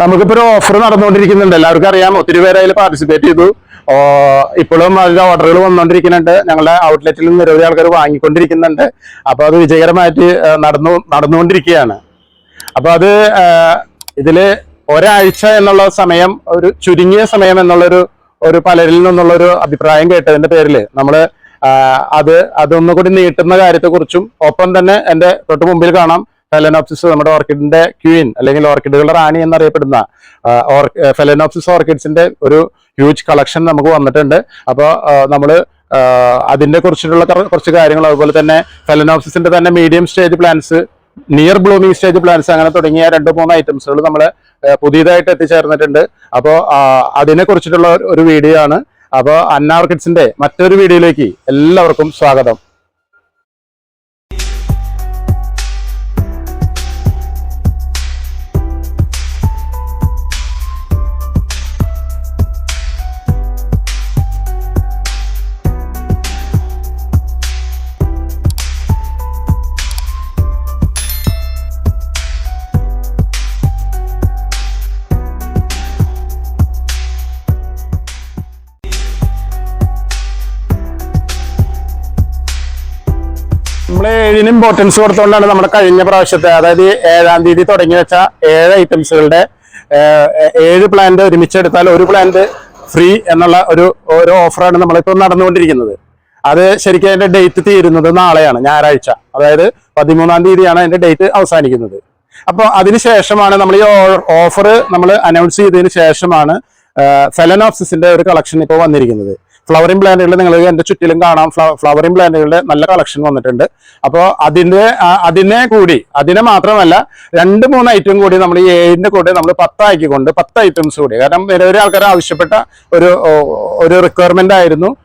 നമുക്കിപ്പോ ഒരു ഓഫർ നടന്നുകൊണ്ടിരിക്കുന്നുണ്ട്. എല്ലാവർക്കും അറിയാം. ഒത്തിരി പേര് അതിൽ പാർട്ടിസിപ്പേറ്റ് ചെയ്തു. ഇപ്പോഴും അതിന്റെ ഓർഡറുകൾ വന്നുകൊണ്ടിരിക്കുന്നുണ്ട് ഞങ്ങളുടെ ഔട്ട്ലെറ്റിൽ നിന്ന് നിരവധി ആൾക്കാർ വാങ്ങിക്കൊണ്ടിരിക്കുന്നുണ്ട്. അപ്പോൾ അത് വിജയകരമായിട്ട് നടന്നു നടന്നുകൊണ്ടിരിക്കുകയാണ്. അപ്പോൾ അത് ഇതിൽ ഒരാഴ്ച എന്നുള്ള സമയം ഒരു ചുരുങ്ങിയ സമയം എന്നുള്ളൊരു ഒരു പലരിൽ നിന്നുള്ള ഒരു അഭിപ്രായം കേട്ടതിന്റെ പേരിൽ നമ്മൾ ആ, അത് അതൊന്നുകൂടി നീട്ടുന്ന കാര്യത്തെക്കുറിച്ചും ഒപ്പം തന്നെ എന്റെ തൊട്ട് മുമ്പിൽ കാണാം. ഫെലനോപ്സിസ് നമ്മുടെ ഓർക്കിഡിന്റെ ക്വീൻ അല്ലെങ്കിൽ ഓർക്കിഡുകളുടെ റാണി എന്നറിയപ്പെടുന്ന ഫെലനോപ്സിസ് ഓർക്കിഡ്സിന്റെ ഒരു ഹ്യൂജ് കളക്ഷൻ നമുക്ക് വന്നിട്ടുണ്ട്. അപ്പോൾ നമ്മൾ അതിന്റെ കുറിച്ചിട്ടുള്ള കുറച്ച് കാര്യങ്ങൾ. അതുപോലെ തന്നെ ഫെലനോപ്സിന്റെ തന്നെ medium stage plants near blooming stage plants അങ്ങനെ തുടങ്ങിയ രണ്ട് മൂന്ന് ഐറ്റംസുകൾ നമ്മൾ പുതിയതായിട്ട് എത്തിച്ചേർന്നിട്ടുണ്ട്. അപ്പോൾ അതിനെ കുറിച്ചിട്ടുള്ള ഒരു- വീഡിയോ ആണ്. അപ്പോൾ അന്ന ഓർക്കിഡ്സിന്റെ മറ്റൊരു വീഡിയോയിലേക്ക് എല്ലാവർക്കും സ്വാഗതം. നമ്മൾ ഏഴിന് ഇമ്പോർട്ടൻസ് കൊടുത്തുകൊണ്ടാണ് നമ്മുടെ കഴിഞ്ഞ പ്രാവശ്യത്തെ അതായത് ഏഴാം തീയതി തുടങ്ങി വെച്ച ഏഴ് ഐറ്റംസുകളുടെ ഏഴ് പ്ലാന്റ് ഒരുമിച്ചെടുത്താൽ ഒരു പ്ലാന്റ് ഫ്രീ എന്നുള്ള ഒരു ഒരു ഓഫറാണ് നമ്മളിപ്പോൾ നടന്നുകൊണ്ടിരിക്കുന്നത്. അത് ശരിക്കും അതിന്റെ ഡേറ്റ് തീരുന്നത് നാളെയാണ് ഞായറാഴ്ച. അതായത് പതിമൂന്നാം തീയതിയാണ് അതിന്റെ ഡേറ്റ് അവസാനിക്കുന്നത്. അപ്പോൾ അതിനുശേഷമാണ് നമ്മൾ ഈ ഓഫർ നമ്മൾ അനൗൺസ് ചെയ്തതിന് ശേഷമാണ് ഫെലനോപ്സിന്റെ ഒരു കളക്ഷൻ ഇപ്പോൾ വന്നിരിക്കുന്നത്. ഫ്ലവറിംഗ് പ്ലാന്റുകൾ നിങ്ങൾ എന്റെ ചുറ്റിലും കാണാം. ഫ്ലവറിംഗ് പ്ലാന്റുകളുടെ നല്ല കളക്ഷൻ വന്നിട്ടുണ്ട്. അപ്പോൾ അതിന്റെ ആ, അതിനെ കൂടി അതിനെ മാത്രമല്ല രണ്ട് മൂന്ന് ഐറ്റം കൂടി നമ്മൾ ഈ ഏഴിന്റെ കൂടെ നമ്മൾ പത്താക്കിക്കൊണ്ട് പത്ത് ഐറ്റംസ് കൂടി. കാരണം നിരവധി ആൾക്കാർ ആവശ്യപ്പെട്ട ഒരു ഒരു റിക്വയർമെന്റ് ആയിരുന്നു.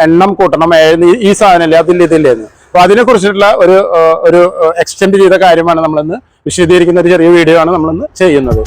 എണ്ണം കൂട്ടണം. ഏഴ് ഈ- സാധനമില്ലേ അതില്ല ഇതില്ലേ എന്ന്. അപ്പൊ അതിനെ കുറിച്ചിട്ടുള്ള ഒരു ഒരു എക്സ്റ്റെൻഡ് ചെയ്ത കാര്യമാണ് നമ്മളിന്ന് വിശദീകരിക്കുന്ന ഒരു ചെറിയ വീഡിയോ ആണ് നമ്മളിന്ന് ചെയ്യുന്നത്.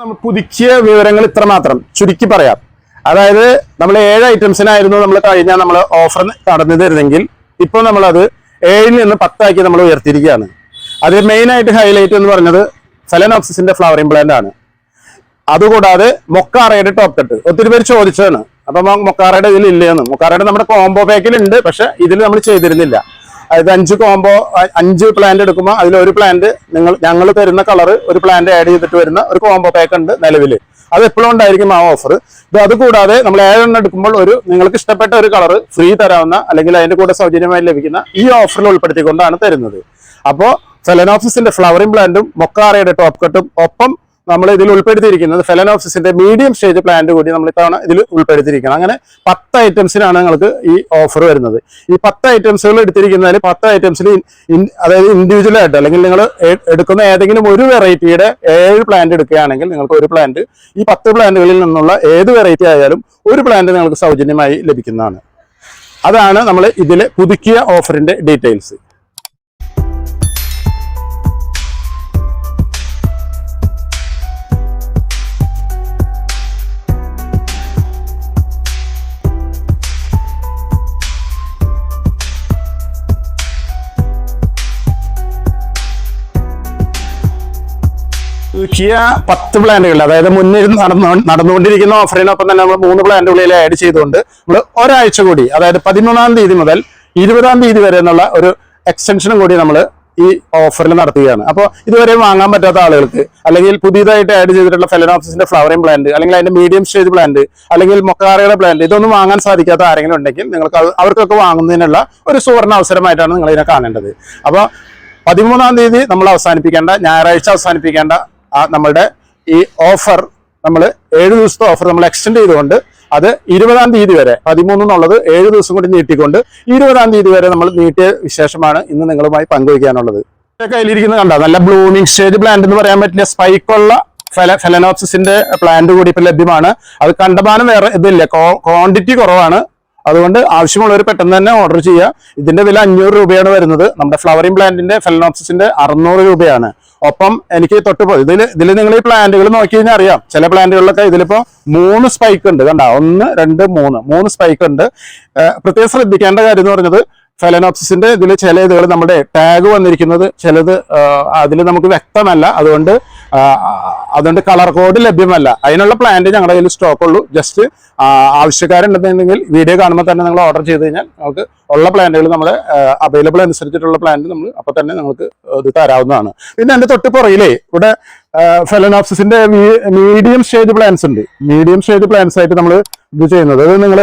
നമ്മൾ പുതുക്കിയ വിവരങ്ങൾ ഇത്ര മാത്രം ചുരുക്കി പറയാം. അതായത് നമ്മൾ ഏഴ് ഐറ്റംസിനായിരുന്നു നമ്മൾ കഴിഞ്ഞാൽ നമ്മൾ ഓഫർ നടന്നു തരുന്നെങ്കിൽ ഇപ്പോൾ നമ്മളത് ഏഴിൽ നിന്ന് പത്താക്കി നമ്മൾ ഉയർത്തിയിരിക്കുകയാണ്. അതിൽ മെയിൻ ആയിട്ട് ഹൈലൈറ്റ് എന്ന് പറഞ്ഞത് ഫെലനോക്സിന്റെ ഫ്ലവറിംഗ് പ്ലാന്റ് ആണ്. അതുകൂടാതെ മൊക്കാറയുടെ ടോപ്പ് കട്ട് ഒത്തിരി പേര് ചോദിച്ചതാണ്. അപ്പൊ മൊക്കാറയുടെ ഇതിൽ ഇല്ലെന്ന് മൊക്കാറയുടെ നമ്മുടെ കോംബോ പാക്കിലുണ്ട് പക്ഷെ ഇതിൽ നമ്മൾ ചെയ്തിരുന്നില്ല. അതായത് അഞ്ച് കോംബോ അഞ്ച് പ്ലാന്റ് എടുക്കുമ്പോൾ അതിൽ ഒരു പ്ലാന്റ് നിങ്ങൾ ഞങ്ങൾ തരുന്ന കളർ ഒരു പ്ലാന്റ് ആഡ് ചെയ്തിട്ട് വരുന്ന ഒരു കോംബോ പാക്ക് ഉണ്ട് നിലവിൽ അത് എപ്പോഴും ഉണ്ടായിരിക്കും ആ ഓഫർ ഇത് അതുകൂടാതെ നമ്മൾ ഏഴെണ്ണം എടുക്കുമ്പോൾ ഒരു നിങ്ങൾക്ക് ഇഷ്ടപ്പെട്ട ഒരു കളർ ഫ്രീ തരാവുന്ന അല്ലെങ്കിൽ അതിന്റെ കൂടെ സൗജന്യമായി ലഭിക്കുന്ന ഈ ഓഫറിൽ ഉൾപ്പെടുത്തിക്കൊണ്ടാണ് തരുന്നത്. അപ്പോൾ ഫെലനോപ്സിന്റെ ഫ്ലവറിംഗ് പ്ലാന്റും മൊക്കാറയുടെ ടോപ്പ് കട്ടും ഒപ്പം നമ്മൾ ഇതിൽ ഉൾപ്പെടുത്തിയിരിക്കുന്നത് ഫെലനോപ്സിന്റെ മീഡിയം സ്റ്റേജ് പ്ലാന്റ് കൂടി നമ്മൾ ഇത്തവണ ഇതിൽ ഉൾപ്പെടുത്തിയിരിക്കുന്നത് അങ്ങനെ പത്ത് ഐറ്റംസിനാണ് നിങ്ങൾക്ക് ഈ ഓഫർ വരുന്നത്. ഈ പത്ത് ഐറ്റംസുകൾ എടുത്തിരിക്കുന്നതിൽ പത്ത് ഐറ്റംസിൽ അതായത് ഇൻഡിവിജ്വൽ ആയിട്ട് അല്ലെങ്കിൽ നിങ്ങൾ എടുക്കുന്ന ഏതെങ്കിലും ഒരു വെറൈറ്റിയുടെ ഏഴ് പ്ലാന്റ് എടുക്കുകയാണെങ്കിൽ നിങ്ങൾക്ക് ഒരു പ്ലാന്റ് ഈ പത്ത് പ്ലാന്റുകളിൽ നിന്നുള്ള ഏത് വെറൈറ്റി ആയാലും ഒരു പ്ലാന്റ് നിങ്ങൾക്ക് സൗജന്യമായി ലഭിക്കുന്നതാണ്. അതാണ് നമ്മൾ ഇതിലെ പുതുക്കിയ ഓഫറിന്റെ ഡീറ്റെയിൽസ് പുതുക്കിയ പത്ത് പ്ലാന്റുകൾ അതായത് മുന്നിൽ നടന്നു നടന്നുകൊണ്ടിരിക്കുന്ന ഓഫറിനൊപ്പം തന്നെ നമ്മൾ മൂന്ന് പ്ലാന്റുകളിൽ ആഡ് ചെയ്തുകൊണ്ട് നമ്മൾ ഒരാഴ്ച കൂടി അതായത് പതിമൂന്നാം തീയതി മുതൽ ഇരുപതാം തീയതി വരെ എന്നുള്ള ഒരു എക്സ്റ്റൻഷനും കൂടി നമ്മൾ ഈ ഓഫറിൽ നടത്തുകയാണ്. അപ്പോൾ ഇതുവരെ വാങ്ങാൻ പറ്റാത്ത ആളുകൾക്ക് അല്ലെങ്കിൽ പുതിയതായിട്ട് ആഡ് ചെയ്തിട്ടുള്ള ഫെലനോപ്സിന്റെ ഫ്ലവറിംഗ് പ്ലാന്റ് അല്ലെങ്കിൽ അതിന്റെ മീഡിയം സ്റ്റേജ് പ്ലാന്റ് അല്ലെങ്കിൽ മൊക്കാറയുടെ പ്ലാന്റ് ഇതൊന്നും വാങ്ങാൻ സാധിക്കാത്ത ആരെങ്കിലും ഉണ്ടെങ്കിൽ നിങ്ങൾക്ക് അവർക്കൊക്കെ വാങ്ങുന്നതിനുള്ള ഒരു സുവർണ അവസരമായിട്ടാണ് നിങ്ങൾ ഇതിനെ കാണേണ്ടത്. അപ്പോൾ പതിമൂന്നാം തീയതി നമ്മൾ അവസാനിപ്പിക്കേണ്ട ഞായറാഴ്ച അവസാനിപ്പിക്കേണ്ട നമ്മളുടെ ഈ ഓഫർ നമ്മൾ ഏഴ് ദിവസത്തെ ഓഫർ നമ്മൾ എക്സ്റ്റെൻഡ് ചെയ്തുകൊണ്ട് അത് ഇരുപതാം തീയതി വരെ പതിമൂന്ന് എന്നുള്ളത് ഏഴ് ദിവസം കൂടി നീട്ടിക്കൊണ്ട് ഇരുപതാം തീയതി വരെ നമ്മൾ നീട്ടിയ വിശേഷമാണ് ഇന്ന് നിങ്ങളുമായി പങ്കുവയ്ക്കാനുള്ളത്. കയ്യിലിരിക്കുന്നത് കണ്ട നല്ല ബ്ലൂമിംഗ് സ്റ്റേജ് പ്ലാന്റ് എന്ന് പറയാൻ പറ്റില്ല സ്പൈക്കുള്ള ഫെല ഫെലനോപ്സിന്റെ പ്ലാന്റ് കൂടി ഇപ്പൊ ലഭ്യമാണ്. അത് കണ്ടമാനം വേറെ ഇതില്ല ക്വാണ്ടിറ്റി കുറവാണ്. അതുകൊണ്ട് ആവശ്യമുള്ളവർ പെട്ടെന്ന് തന്നെ ഓർഡർ ചെയ്യുക. ഇതിന്റെ വില അഞ്ഞൂറ് രൂപയാണ് വരുന്നത്. നമ്മുടെ ഫ്ലവറിംഗ് പ്ലാന്റിന്റെ ഫെലനോപ്സിന്റെ അറുന്നൂറ് രൂപയാണ്. ഒപ്പം എനിക്ക് തൊട്ട് ഇതിൽ ഇതിൽ നിങ്ങൾ ഈ പ്ലാന്റുകൾ നോക്കി കഴിഞ്ഞാൽ അറിയാം. ചില പ്ലാന്റുകളിലൊക്കെ ഇതിലിപ്പോ മൂന്ന് സ്പൈക്ക് ഉണ്ട്. കണ്ട ഒന്ന് രണ്ട് മൂന്ന്. മൂന്ന് സ്പൈക്ക് ഉണ്ട്. പ്രത്യേകം ശ്രദ്ധിക്കേണ്ട കാര്യം എന്ന് പറഞ്ഞത് ഫെലനോപ്സിന്റെ ഇതിൽ ചില ഇതുകൾ നമ്മുടെ ടാഗ് വന്നിരിക്കുന്നത് ചിലത് അതിൽ നമുക്ക് വ്യക്തമല്ല. അതുകൊണ്ട് അതുകൊണ്ട് കളർ കോഡ് ലഭ്യമല്ല. അതിനുള്ള പ്ലാന്റ് ഞങ്ങളുടെ കയ്യിൽ സ്റ്റോക്ക് ഉള്ളൂ. ജസ്റ്റ് ആവശ്യക്കാരുണ്ടെന്നുണ്ടെങ്കിൽ വീഡിയോ കാണുമ്പോൾ തന്നെ നിങ്ങൾ ഓർഡർ ചെയ്ത് കഴിഞ്ഞാൽ നമുക്ക് ഉള്ള പ്ലാന്റുകൾ നമ്മുടെ അവൈലബിൾ അനുസരിച്ചിട്ടുള്ള പ്ലാന്റ് നമ്മൾ അപ്പോൾ തന്നെ നിങ്ങൾക്ക് ഇത് തരാവുന്നതാണ്. പിന്നെ എന്റെ തൊട്ട് പുറയിലേ ഇവിടെ ഫെലനോപ്സിന്റെ മീഡിയം സ്റ്റേജ് പ്ലാന്റ്സ് ഉണ്ട്. മീഡിയം സ്റ്റേജ് പ്ലാന്റ്സ് ആയിട്ട് നമ്മൾ ഇത് ചെയ്യുന്നത്. അത് നിങ്ങൾ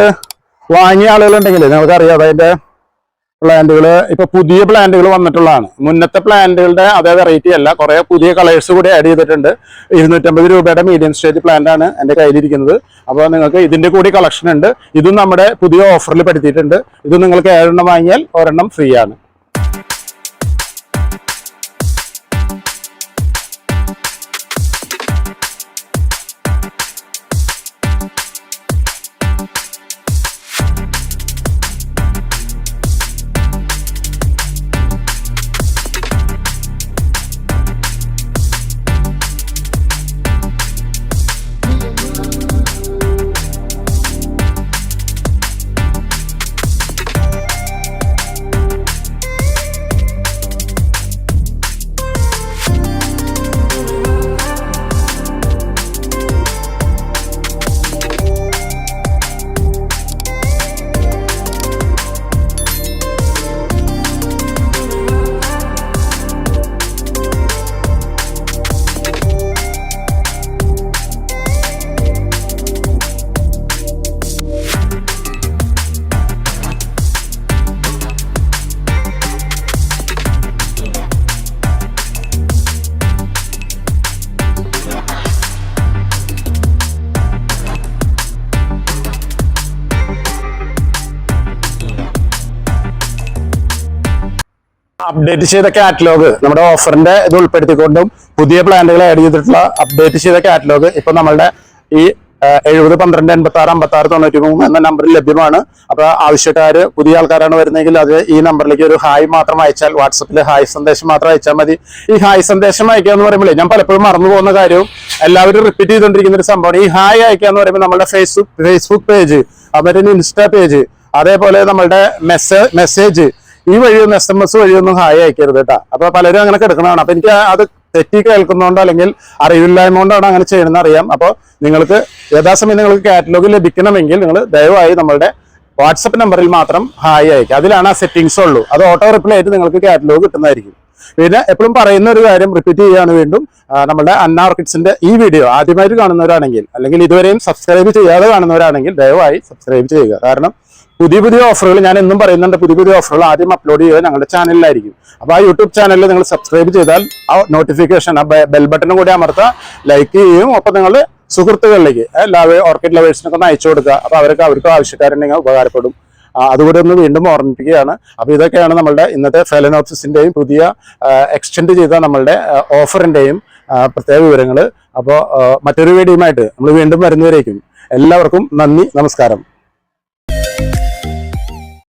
വാങ്ങിയ ആളുകളുണ്ടെങ്കിൽ നിങ്ങൾക്ക് അറിയാം അതിന്റെ പ്ലാന്റുകൾ ഇപ്പൊ പുതിയ പ്ലാന്റുകൾ വന്നിട്ടുള്ളതാണ്. മുന്നത്തെ പ്ലാന്റുകളുടെ അതേ വെറൈറ്റി അല്ല. കുറെ പുതിയ കളേഴ്സ് കൂടി ആഡ് ചെയ്തിട്ടുണ്ട്. ഇരുന്നൂറ്റമ്പത് രൂപയുടെ മീഡിയം സ്റ്റേജ് പ്ലാന്റ് ആണ് എന്റെ കയ്യിലിരിക്കുന്നത്. അപ്പോൾ നിങ്ങൾക്ക് ഇതിന്റെ കൂടി കളക്ഷൻ ഉണ്ട്. ഇതും നമ്മുടെ പുതിയ ഓഫറിൽ പെടുത്തിയിട്ടുണ്ട്. ഇത് നിങ്ങൾക്ക് ഏഴെണ്ണം വാങ്ങിയാൽ ഒരെണ്ണം ഫ്രീ ആണ്. അപ്ഡേറ്റ് ചെയ്ത കാറ്റലോഗ് നമ്മുടെ ഓഫറിന്റെ ഇത് ഉൾപ്പെടുത്തിക്കൊണ്ടും പുതിയ പ്ലാന്റുകൾ ആഡ് ചെയ്തിട്ടുള്ള അപ്ഡേറ്റ് ചെയ്ത കാറ്റലോഗ് ഇപ്പൊ നമ്മളുടെ ഈ എഴുപത് പന്ത്രണ്ട് എൺപത്തി ആറ് അമ്പത്തി ആറ് തൊണ്ണൂറ്റി മൂന്ന് എന്ന നമ്പറിൽ ലഭ്യമാണ്. അപ്പൊ ആവശ്യക്കാര് പുതിയ ആൾക്കാരാണ് വരുന്നതെങ്കിൽ അത് ഈ നമ്പറിലേക്ക് ഒരു ഹായ് മാത്രം അയച്ചാൽ വാട്സപ്പിൽ ഹായ് സന്ദേശം മാത്രം അയച്ചാൽ മതി. ഈ ഹായ് സന്ദേശം അയക്കുക എന്ന് പറയുമ്പോൾ ഞാൻ പലപ്പോഴും മറന്നു പോകുന്ന കാര്യവും എല്ലാവരും റിപ്പീറ്റ് ചെയ്തുകൊണ്ടിരിക്കുന്ന ഒരു സംഭവം ഈ ഹായ് അയക്കുക എന്ന് പറയുമ്പോൾ നമ്മുടെ ഫേസ്ബുക്ക് ഫേസ്ബുക്ക് പേജ് അതുപോലെ ഇൻസ്റ്റാ പേജ് അതേപോലെ നമ്മളുടെ മെസ്സേജ് മെസ്സേജ് ഈ വഴിയൊന്നും എസ് എം എസ് വഴിയൊന്നും ഹായ് അയക്കരുത് കേട്ടോ. അപ്പൊ പലരും അങ്ങനെ കിടക്കണതാണ്. അപ്പൊ എനിക്ക് അത് തെറ്റി കേൾക്കുന്നതുകൊണ്ടോ അല്ലെങ്കിൽ അറിവില്ലായ്മ കൊണ്ടാണ് അങ്ങനെ ചെയ്യണമെന്ന് അറിയാം. അപ്പോൾ നിങ്ങൾക്ക് യഥാസമയം നിങ്ങൾക്ക് കാറ്റലോഗ് ലഭിക്കണമെങ്കിൽ നിങ്ങൾ ദയവായി നമ്മളുടെ വാട്സപ്പ് നമ്പറിൽ മാത്രം ഹായ് അയക്കുക. അതിലാണ് ആ സെറ്റിങ്സ് ഉള്ളൂ. അത് ഓട്ടോ റിപ്ലൈ ആയിട്ട് നിങ്ങൾക്ക് കാറ്റലോഗ് കിട്ടുന്നതായിരിക്കും. പിന്നെ എപ്പോഴും പറയുന്ന ഒരു കാര്യം റിപ്പീറ്റ് ചെയ്യുകയാണ് വീണ്ടും നമ്മുടെ അന്ന ഓർക്കിഡ്സിന്റെ ഈ വീഡിയോ ആദ്യമായിട്ട് കാണുന്നവരാണെങ്കിൽ അല്ലെങ്കിൽ ഇതുവരെയും സബ്സ്ക്രൈബ് ചെയ്യാതെ കാണുന്നവരാണെങ്കിൽ ദയവായി സബ്സ്ക്രൈബ് ചെയ്യുക. കാരണം പുതിയ പുതിയ ഓഫറുകൾ ഞാൻ എന്നും പറയുന്നുണ്ട്. പുതിയ പുതിയ ഓഫറുകൾ ആദ്യം അപ്ലോഡ് ചെയ്യുക ഞങ്ങളുടെ ചാനലിലായിരിക്കും അപ്പോൾ ആ യൂട്യൂബ് ചാനലിൽ നിങ്ങൾ സബ്സ്ക്രൈബ് ചെയ്താൽ ആ നോട്ടിഫിക്കേഷൻ ആ ബെൽ ബട്ടണും കൂടി അമർത്തുക ലൈക്ക് ചെയ്യും ഒപ്പം നിങ്ങൾ സുഹൃത്തുക്കളിലേക്ക് എല്ലാവരും ഓർക്കിഡ് ലവേഴ്സിനൊക്കെ ഒന്ന് അയച്ചു കൊടുക്കുക. അപ്പോൾ അവർക്ക് അവർക്ക് ആവശ്യക്കാരുണ്ടെങ്കിൽ ഉപകാരപ്പെടും. അതുകൂടെ ഒന്ന് വീണ്ടും ഓർമ്മിപ്പിക്കുകയാണ്. അപ്പോൾ ഇതൊക്കെയാണ് നമ്മുടെ ഇന്നത്തെ ഫെലനോപ്സിന്റെയും പുതിയ എക്സ്റ്റെൻഡ് ചെയ്ത നമ്മളുടെ ഓഫറിന്റെയും പ്രത്യേക വിവരങ്ങൾ അപ്പോൾ മറ്റൊരു വീഡിയോയുമായിട്ട് നമ്മൾ വീണ്ടും വരുന്നവരേക്കും എല്ലാവർക്കും നന്ദി നമസ്കാരം.